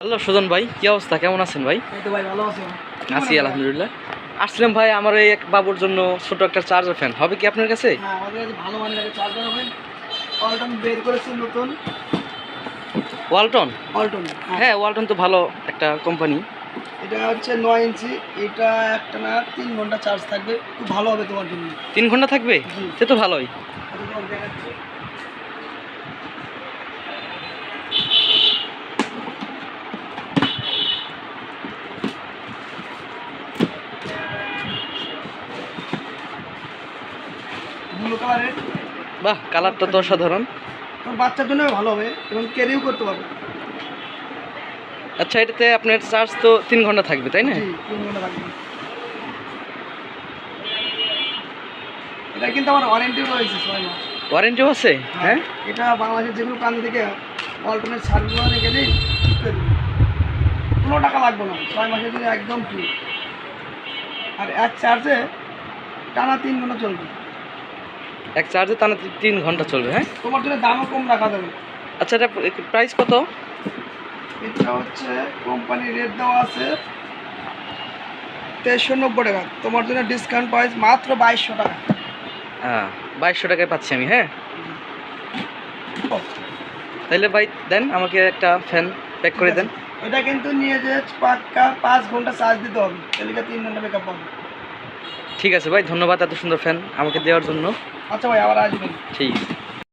Hello Sujan ভাই কি অবস্থা? কেমন আছেন ভাই? ভাই ভালো আছো। আলহামদুলিল্লাহ। আসছিলাম ভাই আমার এই এক বাবুর জন্য ছোট একটা চার্জার ফ্যান হবে কি আপনার কাছে? হ্যাঁ আমাদের কাছে ভালো মানের চার্জার হবে। অল্টন বের করেছি নতুন। ওয়ালটন অল্টন হ্যাঁ। হ্যাঁ ওয়ালটন তো ভালো একটা কোম্পানি এটা হচ্ছে নয় ইঞ্চি এটা একটা না তিন ঘণ্টা চার্জ থাকবে। খুব ভালো হবে তোমার জন্য। তিন ঘণ্টা থাকবে? সে তো ভালোই। দেখাচ্ছি। ব্লু কালারের বাহ কালারটা তো অসাধারণ। বাচ্চার জন্য ভালো হবে এবং ক্যারিও করতে পারবে। আচ্ছা এটাতে আপনার চার্জ তো তিন ঘণ্টা থাকবে তাই না? তিন ঘণ্টা লাগবে। এটা কিন্তু আমার ওয়ারেন্টিও রয়েছে ছয় মাস। ওয়ারেন্টিও আছে? হ্যাঁ এটা বাংলাদেশের যে কোনো প্রান্ত থেকে অল্টারনেট সার্ভিস করে দিবে। কোনো টাকা লাগবে না। ছয় মাসের জন্য একদম ফ্রি আর এক চার্জে টানা তিন ঘণ্টা চলবে। এক চার্জে টানা তিন ঘণ্টা চলবে হ্যাঁ? তোমার জন্য দামও কম রাখা যাবে। আচ্ছা এটা প্রাইস কত? এটা হচ্ছে কোম্পানির রেট দেওয়া আছে তেইশশো নব্বই টাকা। তোমার জন্য ডিসকাউন্ট প্রাইস মাত্র বাইশশো টাকা। হ্যাঁ বাইশশো টাকায় পাচ্ছি আমি হ্যাঁ? তাহলে ভাই দেন আমাকে একটা ফ্যান প্যাক করে দেন। এটা কিন্তু নিয়ে যে পাক্কা পাঁচ ঘণ্টা চার্জ দিতে হবে। তাহলে তিন ঘণ্টা বেকআপ পাবে ঠিক আছে ভাই ধন্যবাদ এত সুন্দর ফ্যান আমাকে দেওয়ার জন্য। আচ্ছা ভাই আবার আসবেন। ঠিক আছে।